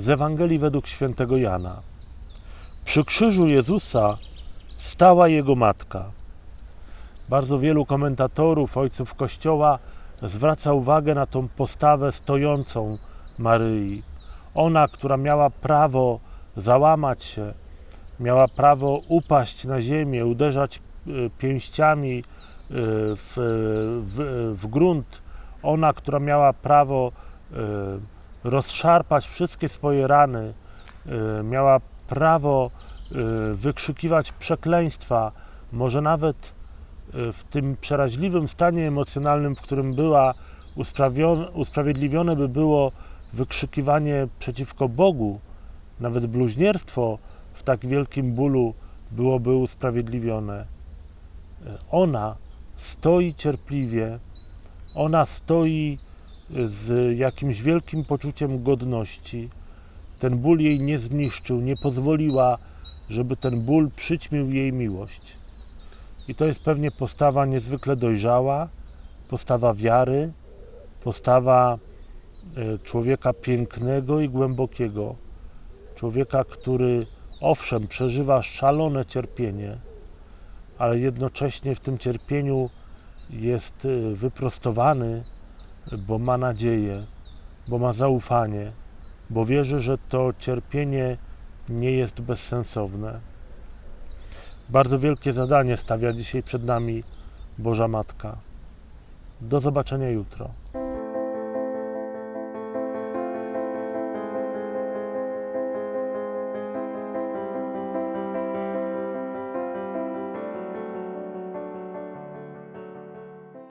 z Ewangelii według świętego Jana. Przy krzyżu Jezusa stała jego matka. Bardzo wielu komentatorów, ojców Kościoła zwraca uwagę na tą postawę stojącą Maryi. Ona, która miała prawo załamać się, miała prawo upaść na ziemię, uderzać y, pięściami y, w, w, w grunt. Ona, która miała prawo y, rozszarpać wszystkie swoje rany, y, miała prawo y, wykrzykiwać przekleństwa, może nawet y, w tym przeraźliwym stanie emocjonalnym, w którym była, usprawiedliwione by było wykrzykiwanie przeciwko Bogu, nawet bluźnierstwo w tak wielkim bólu byłoby usprawiedliwione. Ona stoi cierpliwie, ona stoi z jakimś wielkim poczuciem godności. Ten ból jej nie zniszczył, nie pozwoliła, żeby ten ból przyćmił jej miłość. I to jest pewnie postawa niezwykle dojrzała, postawa wiary, postawa e, człowieka pięknego i głębokiego, człowieka, który owszem przeżywa szalone cierpienie, ale jednocześnie w tym cierpieniu jest e, wyprostowany, bo ma nadzieję, bo ma zaufanie, bo wierzy, że to cierpienie nie jest bezsensowne. Bardzo wielkie zadanie stawia dzisiaj przed nami Boża Matka. Do zobaczenia jutro.